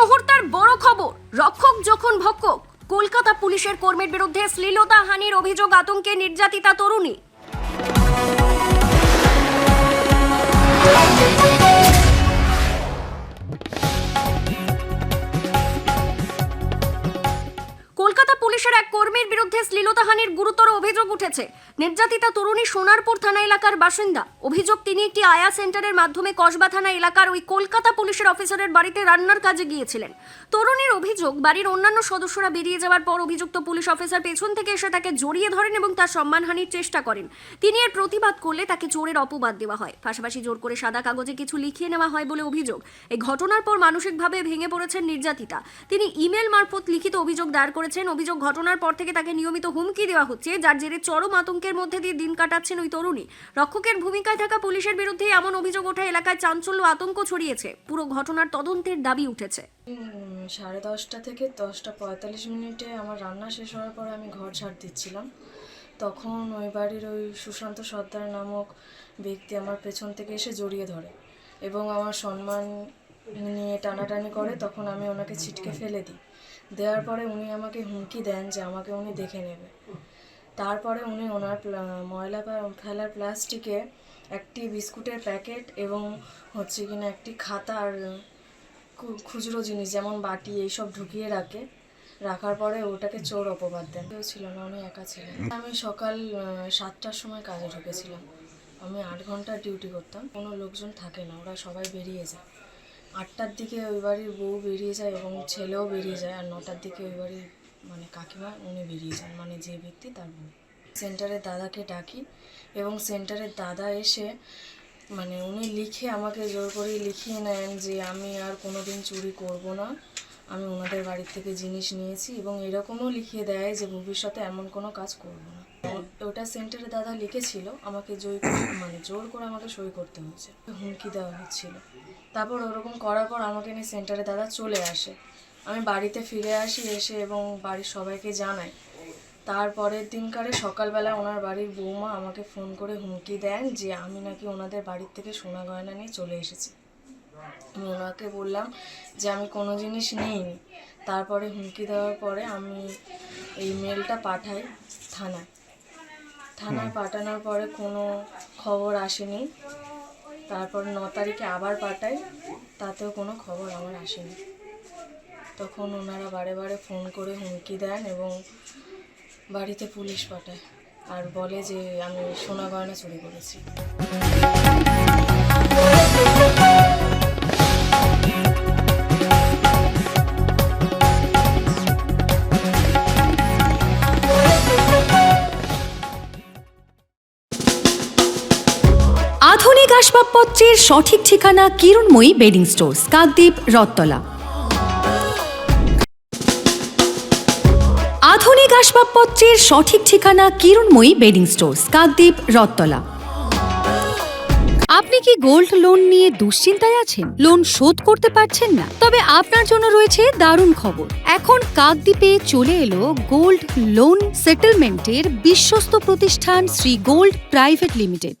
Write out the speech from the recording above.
মুহূর্তের বড় খবর, রক্ষক যখন ভক্ষক, কলকাতা পুলিশের কর্মীর বিরুদ্ধে শ্লীলতা হানির অভিযোগ আতঙ্কে নির্যাতিতা তরুণী। পুলিশের এক কর্মীর বিরুদ্ধে শ্লীলতাহানির গুরুতর অভিযোগ উঠেছে। নির্যাতিতা তরুণী সোনারপুর থানা এলাকার বাসিন্দা। অভিযোগ, তিনি একটি আয়া সেন্টারের মাধ্যমে কসবা থানা এলাকার ওই কলকাতা পুলিশের অফিসারের বাড়িতে রান্নার কাজে গিয়েছিলেন। তরুণীর অভিযোগ, বাড়ির অন্যান্য সদস্যরা বেরিয়ে যাওয়ার পর অভিযুক্ত পুলিশ অফিসার পেছন থেকে এসে তাকে জড়িয়ে ধরেন এবং তার সম্মানহানির চেষ্টা করেন। তিনি এর প্রতিবাদ করলে তাকে চোরের অপবাদ দেওয়া হয়। পাশাপাশি জোর করে সাদা কাগজে কিছু লিখিয়ে নেওয়া হয় বলে অভিযোগ। এই ঘটনার পর মানসিকভাবে ভেঙে পড়েছেন নির্যাতিতা। তিনি ইমেল মারফত লিখিত অভিযোগ দায়ের করেছেন। অভিযোগ ঘটনার পর থেকে তাকে নিয়মিত হুমকি দেওয়া হচ্ছে, যার জেরে চরম আতঙ্কের মধ্যে দিয়ে দিন কাটাচ্ছেন ওই তরুণী। রক্ষকের ভূমিকায় থাকা পুলিশের বিরুদ্ধে এমন অভিযোগ ওঠা, এলাকায় চাঞ্চল্য আতঙ্ক ছড়িয়েছে। পুরো ঘটনার তদন্তের দাবি উঠেছে। সাড়ে দশটা থেকে দশটা পঁয়তাল্লিশ মিনিটে আমার রান্না শেষ হওয়ার পরে আমি ঘর ঝাড় দিচ্ছিলাম। তখন ওই বাড়ির ওই সুশান্ত সর্দার নামক ব্যক্তি আমার পেছন থেকে এসে জড়িয়ে ধরে এবং আমার সম্মান নিয়ে টানাটানি করে, তখন আমি ওনাকে ছিটকে ফেলে দিই। দেওয়ার পরে উনি আমাকে হুমকি দেন যে আমাকে উনি দেখে নেবে। তারপরে উনি ওনার ময়লা ফেলার প্লাস্টিকে একটি বিস্কুটের প্যাকেট এবং হচ্ছে কিনা একটি খাতা আর খুচরো জিনিস যেমন বাটি এইসব ঢুকিয়ে রাখে, রাখার পরে ওটাকে চোর অপবাদ দেন। কেউ ছিল না, উনি একা ছিলেন। আমি সকাল সাতটার সময় কাজে ঢুকেছিলাম। আমি আট ঘণ্টা ডিউটি করতাম। কোনো লোকজন থাকে না, ওরা সবাই বেরিয়ে যায়। আটটার দিকে ওই বাড়ির বউ বেরিয়ে যায় এবং ছেলেও বেরিয়ে যায়, আর নটার দিকে ওই বাড়ির মানে কাকিমা উনি বেরিয়ে যান মানে যে ব্যক্তি তার বউ। সেন্টারের দাদাকে ডাকি এবং সেন্টারের দাদা এসে মানে উনি লিখে আমাকে জোর করে লিখিয়ে নেন যে, আমি আর কোনো দিন চুরি করব না। আমি ওনাদের বাড়ির থেকে জিনিস নিয়েছি এবং এরকমও লিখিয়ে দেয় যে, ভবিষ্যতে এমন কোনো কাজ করব না। ওটা সেন্টারে দাদা লিখেছিল, আমাকে জয় মানে জোর করে আমাকে সই করতে হয়েছে। হুমকি দেওয়া হচ্ছিল। তারপর ওরকম করার পর আমাকে নিয়ে সেন্টারে দাদা চলে আসে। আমি বাড়িতে ফিরে আসি এসে এবং বাড়ির সবাইকে জানাই। তারপরের দিনকারে সকালবেলা ওনার বাড়ির বৌমা আমাকে ফোন করে হুমকি দেন যে আমি নাকি ওনাদের বাড়ির থেকে সোনা গয়না নিয়ে চলে এসেছি। আমি ওনাকে বললাম যে আমি কোনো জিনিস নিইনি। তারপরে হুমকি দেওয়ার পরে আমি এই মেলটা পাঠাই থানায়। থানায় পাঠানোর পরে কোনো খবর আসেনি। তারপর ন তারিখে আবার পাঠাই, তাতেও কোনো খবর আমার আসেনি। তখন ওনারা বারে বারে ফোন করে হুমকি দেন এবং বাড়িতে পুলিশ পাঠায় আর বলে যে আমি সোনা গয়না চুরি করেছি। আধুনিক আসবাবপত্রের সঠিক ঠিকানা কিরণময়ী বেডিং স্টোর্স, কাকদ্বীপ রত্তলা আধুনিক আসবাবপত্রের সঠিক ঠিকানা কিরণময়ী বেডিং স্টোর্স, কাকদ্বীপ রত্তলা আপনি কি গোল্ড লোন নিয়ে দুশ্চিন্তায় আছেন? লোন শোধ করতে পারছেন না? তবে আপনার জন্য রয়েছে দারুণ খবর। এখন কাকদ্বীপে চলে এলো গোল্ড লোন সেটেলমেন্টের বিশ্বস্ত প্রতিষ্ঠান শ্রী গোল্ড প্রাইভেট লিমিটেড।